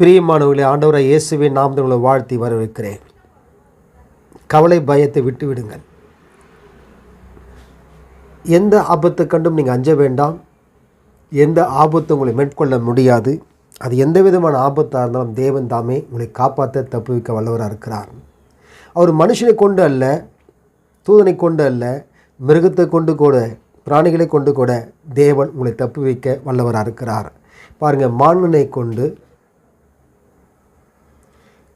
பிரியமானவர்களே ஆண்டவரை இயேசுவின் நாம் உங்களை வாழ்த்தி வரவேற்கிறேன். கவலை பயத்தை விட்டு விடுங்கள் எந்த ஆபத்தை கண்டும் நீங்கள் அஞ்ச வேண்டாம். எந்த ஆபத்தை உங்களை மேற்கொள்ள முடியாது. அது எந்த விதமான ஆபத்தாக இருந்தாலும் தேவன் தாமே உங்களை காப்பாற்ற தப்புவிக்க வல்லவராக இருக்கிறார். அவர் மனுஷனை கொண்டு அல்ல தூதனை கொண்டு அல்ல மிருகத்தை கொண்டு கூட பிராணிகளை கொண்டு கூட தேவன் உங்களை தப்பு வைக்க வல்லவராக இருக்கிறார். பாருங்கள் மானனை கொண்டு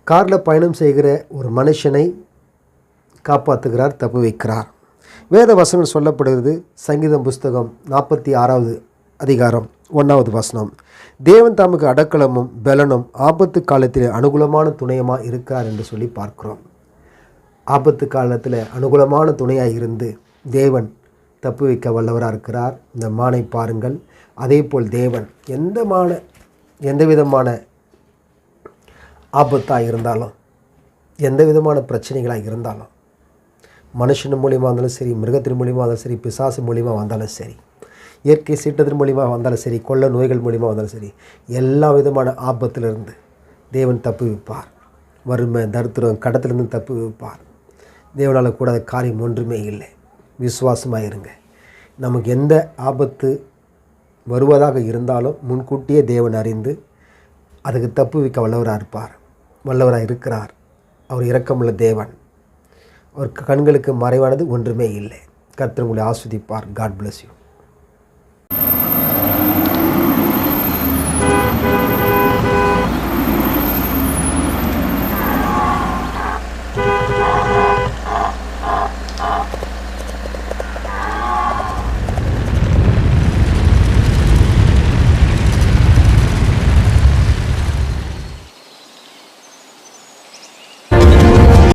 காரில் பயணம் செய்கிற ஒரு மனுஷனை காப்பாற்றுகிறார் தப்பு வைக்கிறார். வேத வசனம் சொல்லப்படுகிறது சங்கீதம் புஸ்தகம் நாற்பத்தி ஆறாவது அதிகாரம் ஒன்றாவது வசனம். தேவன் தமக்கு அடக்கலமும் பலனும் ஆபத்து காலத்தில் அனுகூலமான துணையமாக இருக்கிறார் என்று சொல்லி பார்க்கிறோம். ஆபத்து காலத்தில் அனுகூலமான துணையாக இருந்து தேவன் தப்பு வைக்க வல்லவராக இருக்கிறார். இந்த மானை பாருங்கள் அதே போல் தேவன் எந்த மான எந்த விதமான ஆபத்தாக இருந்தாலும் எந்த விதமான பிரச்சனைகளாக இருந்தாலும் மனுஷன் மூலியமாக இருந்தாலும் சரி மிருகத்தின் மூலியமாக இருந்தாலும் சரி பிசாசு மூலியமாக வந்தாலும் சரி இயற்கை சீட்டத்தின் மூலியமாக வந்தாலும் சரி கொள்ள நோய்கள் மூலியமாக வந்தாலும் சரி எல்லா விதமான ஆபத்திலிருந்து தேவன் தப்பு வைப்பார். வறுமை தரித்திரம் கடத்திலிருந்து தப்பு வைப்பார். தேவனால் கூடாத காரியம் ஒன்றுமே இல்லை. விசுவாசமாக இருங்க. நமக்கு எந்த ஆபத்து வருவதாக இருந்தாலும் முன்கூட்டியே தேவன் அறிந்து அதுக்கு தப்பு வைக்க வல்லவராக இருப்பார். வல்லவராக இருக்கிறார். அவர் இரக்கமுள்ள தேவன். அவர் கண்களுக்கு மறைவானது ஒன்றுமே இல்லை. கர்த்தர் உங்களை ஆஸ்வதிப்பார். God bless you